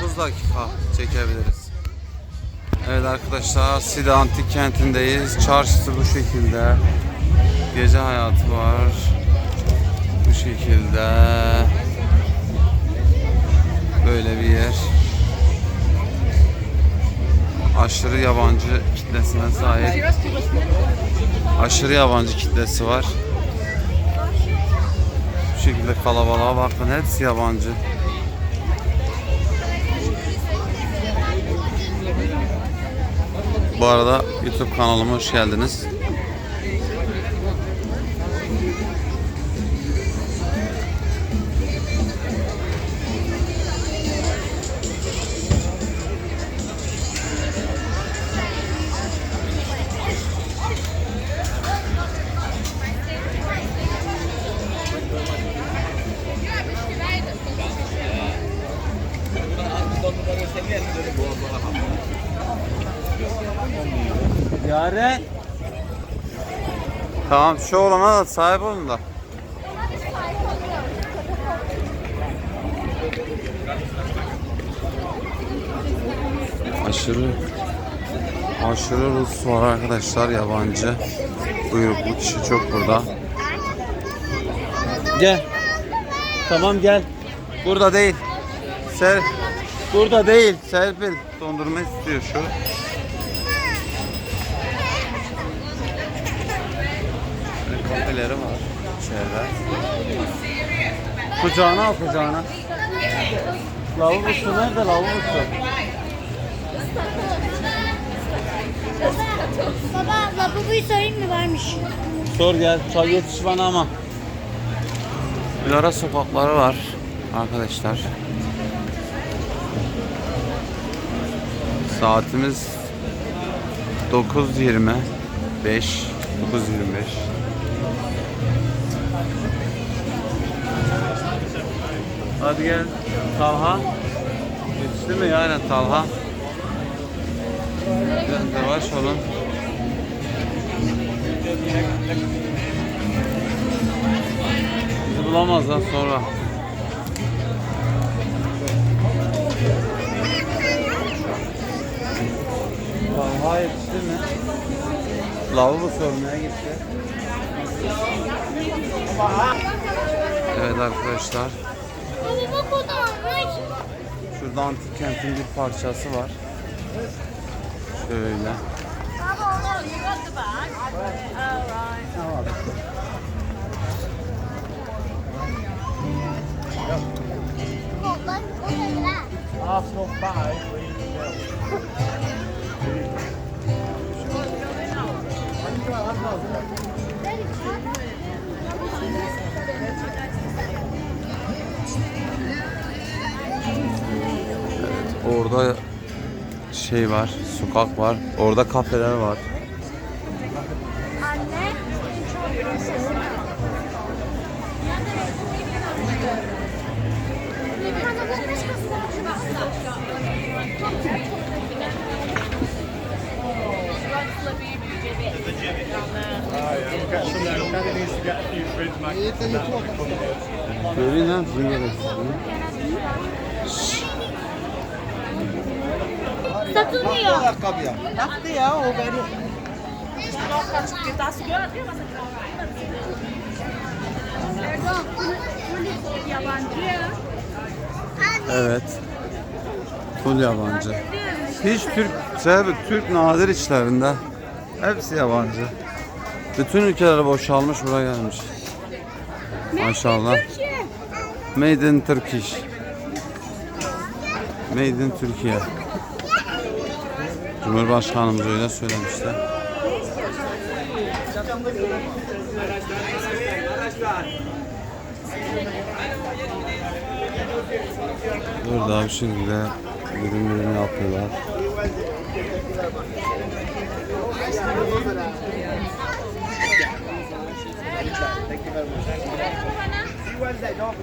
9 dakika çekebiliriz. Evet arkadaşlar Side Antik Kenti'ndeyiz. Çarşısı bu şekilde. Gece hayatı var. Bu şekilde. Böyle bir yer. Aşırı yabancı kitlesine sahip. Aşırı yabancı kitlesi var. Bu şekilde kalabalığa bakın. Hepsi yabancı. Bu arada YouTube kanalıma hoş geldiniz. Yaren. Tamam şu olana da sahip olun da. Aşırı aşırı Rus var arkadaşlar yabancı. Uyruklu kişi çok burada. Gel. Tamam gel. Burada değil. Ser Burada değil. Serpil dondurma istiyor şu. Kafeleri var içeride. Kucağına al kucağına. Lavabosu nerede lavabosu? Baba lavaboyu sorayım mı varmış? Sor gel. Çay yetiş bana ama. Bir ara sokakları var arkadaşlar. Saatimiz 9.20 5 9.25 Hadi gel Talha Yetişti mi yani Talha Biraz yavaş olun Bizi bulamazlar sonra. Talha yetişti mi? Lavabo sormaya gitti. Evet arkadaşlar. Baba bak o da almış. Şurada antik kentin bir parçası var. Şöyle. Arsenal 5, Orada şey var, sokak var. Orada kafeler var. Anne. Oh, yeah, we'll Satılmıyor. Yaptı ya o beni. Evet. Full yabancı. Hiç Türk, sebebi Türk nadir içlerinde. Hepsi yabancı. Bütün ülkeler boşalmış buraya gelmiş. Maşallah. Made in Turkish. Made in Türkiye. Cumhurbaşkanımız öyle söylemişti. Burada bir şekilde ürün ürün yapıyorlar. See you Wednesday, don't